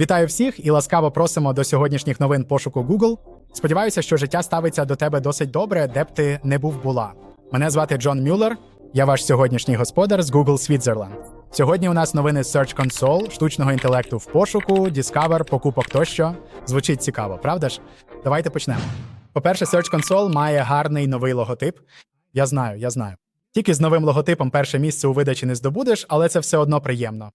Вітаю всіх і ласкаво просимо до сьогоднішніх новин пошуку Google. Сподіваюся, що життя ставиться до тебе досить добре, де б ти не був була. Мене звати Джон Мюллер. Я ваш сьогоднішній господар з Google Switzerland. Сьогодні у нас новини з Search Console, штучного інтелекту в пошуку, Discover, покупок тощо. Звучить цікаво, правда ж? Давайте почнемо. По-перше, Search Console має гарний новий логотип. Я знаю, я знаю. Тільки з новим логотипом перше місце у видачі не здобудеш, але це все одно приємно.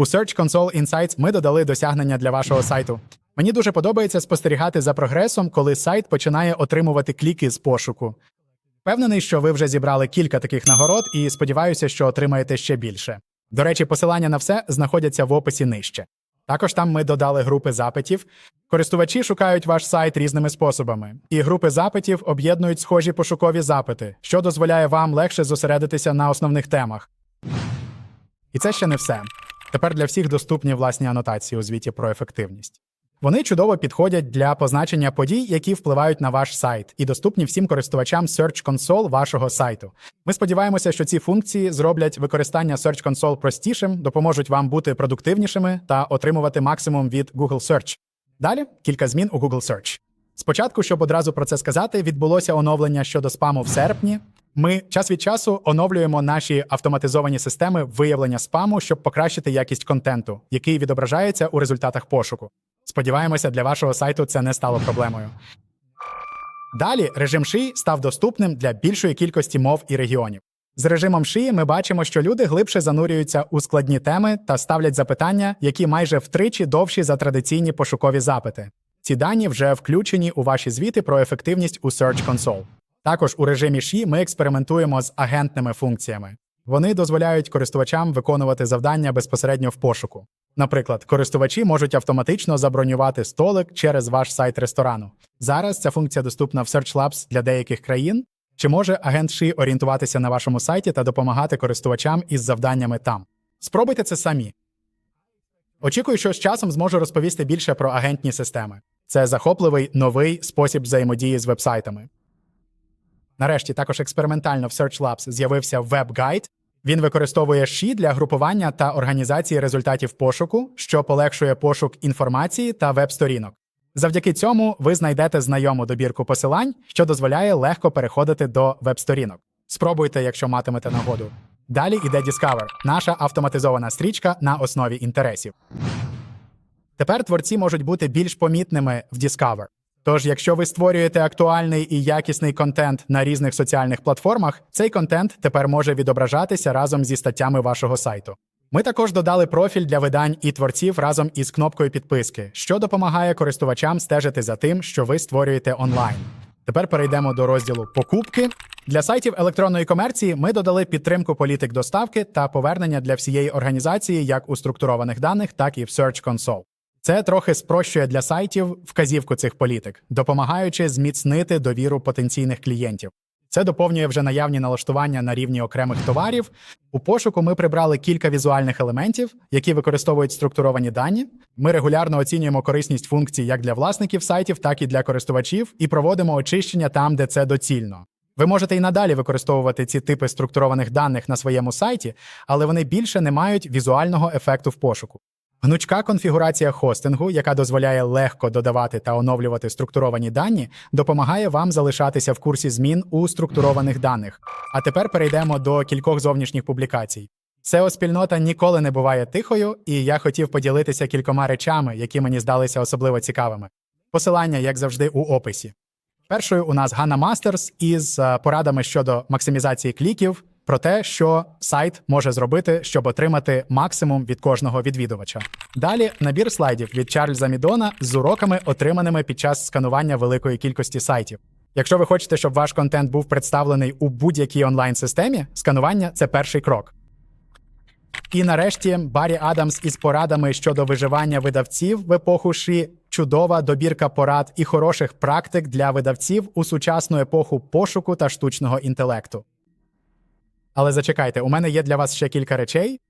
У Search Console Insights ми додали досягнення для вашого сайту. Мені дуже подобається спостерігати за прогресом, коли сайт починає отримувати кліки з пошуку. Впевнений, що ви вже зібрали кілька таких нагород і сподіваюся, що отримаєте ще більше. До речі, посилання на все знаходяться в описі нижче. Також там ми додали групи запитів. Користувачі шукають ваш сайт різними способами, і групи запитів об'єднують схожі пошукові запити, що дозволяє вам легше зосередитися на основних темах. І це ще не все. Тепер для всіх доступні власні анотації у звіті про ефективність. Вони чудово підходять для позначення подій, які впливають на ваш сайт, і доступні всім користувачам Search Console вашого сайту. Ми сподіваємося, що ці функції зроблять використання Search Console простішим, допоможуть вам бути продуктивнішими та отримувати максимум від Google Search. Далі кілька змін у Google Search. Спочатку, щоб одразу про це сказати, відбулося оновлення щодо спаму в серпні. Ми час від часу оновлюємо наші автоматизовані системи виявлення спаму, щоб покращити якість контенту, який відображається у результатах пошуку. Сподіваємося, для вашого сайту це не стало проблемою. Далі режим шиї став доступним для більшої кількості мов і регіонів. З режимом шиї ми бачимо, що люди глибше занурюються у складні теми та ставлять запитання, які майже втричі довші за традиційні пошукові запити. Ці дані вже включені у ваші звіти про ефективність у Search Console. Також у режимі ШІ ми експериментуємо з агентними функціями. Вони дозволяють користувачам виконувати завдання безпосередньо в пошуку. Наприклад, користувачі можуть автоматично забронювати столик через ваш сайт ресторану. Зараз ця функція доступна в Search Labs для деяких країн. Чи може агент ШИ орієнтуватися на вашому сайті та допомагати користувачам із завданнями там? Спробуйте це самі. Очікую, що з часом зможу розповісти більше про агентні системи. Це захопливий новий спосіб взаємодії з вебсайтами. Нарешті також експериментально в Search Labs з'явився веб-гайд. Він використовує ші для групування та організації результатів пошуку, що полегшує пошук інформації та веб-сторінок. Завдяки цьому ви знайдете знайому добірку посилань, що дозволяє легко переходити до веб-сторінок. Спробуйте, якщо матимете нагоду. Далі йде Discover – наша автоматизована стрічка на основі інтересів. Тепер творці можуть бути більш помітними в Discover. Тож, якщо ви створюєте актуальний і якісний контент на різних соціальних платформах, цей контент тепер може відображатися разом зі статтями вашого сайту. Ми також додали профіль для видань і творців разом із кнопкою підписки, що допомагає користувачам стежити за тим, що ви створюєте онлайн. Тепер перейдемо до розділу покупки. Для сайтів електронної комерції ми додали підтримку політик доставки та повернення для всієї організації як у структурованих даних, так і в Search Console. Це трохи спрощує для сайтів вказівку цих політик, допомагаючи зміцнити довіру потенційних клієнтів. Це доповнює вже наявні налаштування на рівні окремих товарів. У пошуку ми прибрали кілька візуальних елементів, які використовують структуровані дані. Ми регулярно оцінюємо корисність функцій як для власників сайтів, так і для користувачів, і проводимо очищення там, де це доцільно. Ви можете і надалі використовувати ці типи структурованих даних на своєму сайті, але вони більше не мають візуального ефекту в пошуку. Гнучка конфігурація хостингу, яка дозволяє легко додавати та оновлювати структуровані дані, допомагає вам залишатися в курсі змін у структурованих даних. А тепер перейдемо до кількох зовнішніх публікацій. seo спільнота ніколи не буває тихою, і я хотів поділитися кількома речами, які мені здалися особливо цікавими. Посилання, як завжди, у описі. Першою у нас Ганна Мастерс із е, порадами щодо максимізації кліків, про те, що сайт може зробити, щоб отримати максимум від кожного відвідувача. Далі набір слайдів від Чарльза Мідона з уроками, отриманими під час сканування великої кількості сайтів. Якщо ви хочете, щоб ваш контент був представлений у будь-якій онлайн-системі, сканування це перший крок. І нарешті Баррі Адамс із порадами щодо виживання видавців в епоху ші, чудова добірка порад і хороших практик для видавців у сучасну епоху пошуку та штучного інтелекту. Але зачекайте, у мене є для вас ще кілька речей.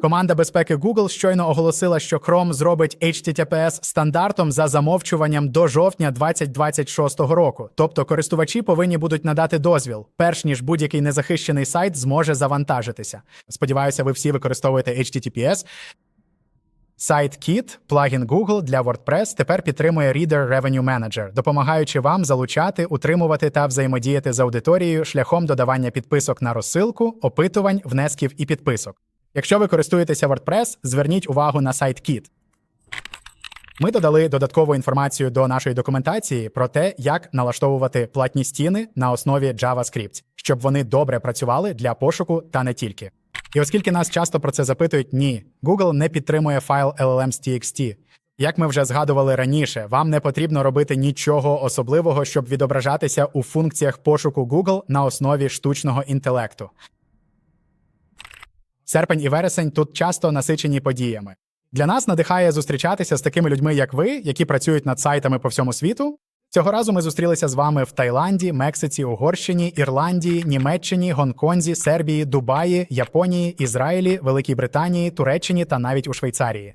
Команда безпеки Google щойно оголосила, що Chrome зробить HTTPS стандартом за замовчуванням до жовтня 2026 року. Тобто користувачі повинні будуть надати дозвіл, перш ніж будь-який незахищений сайт зможе завантажитися. Сподіваюся, ви всі використовуєте HTTPS. SiteKit, плагін Google для WordPress, тепер підтримує Reader Revenue Manager, допомагаючи вам залучати, утримувати та взаємодіяти з аудиторією шляхом додавання підписок на розсилку, опитувань, внесків і підписок. Якщо ви користуєтеся WordPress, зверніть увагу на SiteKit. Ми додали додаткову інформацію до нашої документації про те, як налаштовувати платні стіни на основі JavaScript, щоб вони добре працювали для пошуку та не тільки. І оскільки нас часто про це запитують, ні, Google не підтримує файл LLMs.txt. Як ми вже згадували раніше, вам не потрібно робити нічого особливого, щоб відображатися у функціях пошуку Google на основі штучного інтелекту. Серпень і вересень тут часто насичені подіями. Для нас надихає зустрічатися з такими людьми, як ви, які працюють над сайтами по всьому світу. Цього разу ми зустрілися з вами в Таїланді, Мексиці, Угорщині, Ірландії, Німеччині, Гонконзі, Сербії, Дубаї, Японії, Ізраїлі, Великій Британії, Туреччині та навіть у Швейцарії.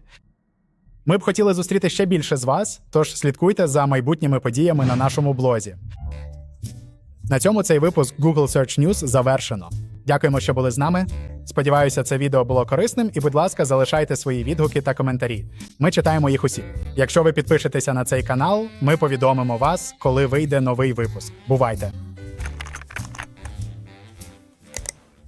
Ми б хотіли зустріти ще більше з вас, тож слідкуйте за майбутніми подіями на нашому блозі. На цьому цей випуск Google Search News завершено. Дякуємо, що були з нами. Сподіваюся, це відео було корисним, і, будь ласка, залишайте свої відгуки та коментарі. Ми читаємо їх усі. Якщо ви підпишетеся на цей канал, ми повідомимо вас, коли вийде новий випуск. Бувайте!